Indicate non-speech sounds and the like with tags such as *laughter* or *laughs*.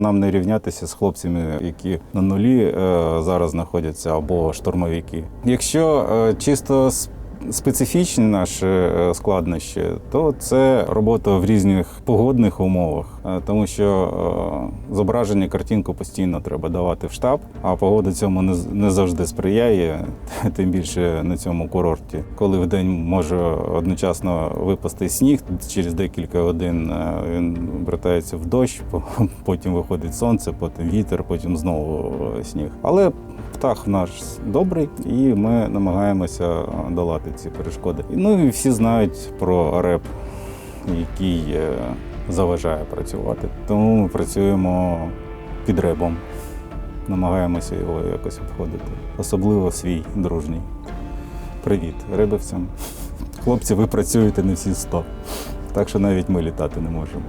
Нам не рівнятися з хлопцями, які на нулі е, зараз знаходяться, або штурмовики. Якщо е, чисто с- специфічні наші е, складнощі, то це робота в різних погодних умовах, Е, тому що е, зображення картинку постійно треба давати в штаб, а погода цьому не, завжди сприяє, *laughs* тим більше на цьому курорті. Коли в день може одночасно випасти сніг, через декілька годин він обертається в дощ, *laughs* по- потім виходить сонце, потім вітер, потім знову сніг. Але птах наш добрий, і ми намагаємося долати ці перешкоди. Ну і всі знають про реп, який е, заважає працювати. Тому ми працюємо під ребом. Намагаємося його якось обходити. Особливо свій дружній. Привіт, рибівцям. Хлопці, ви працюєте не всі 100. Так що навіть ми літати не можемо.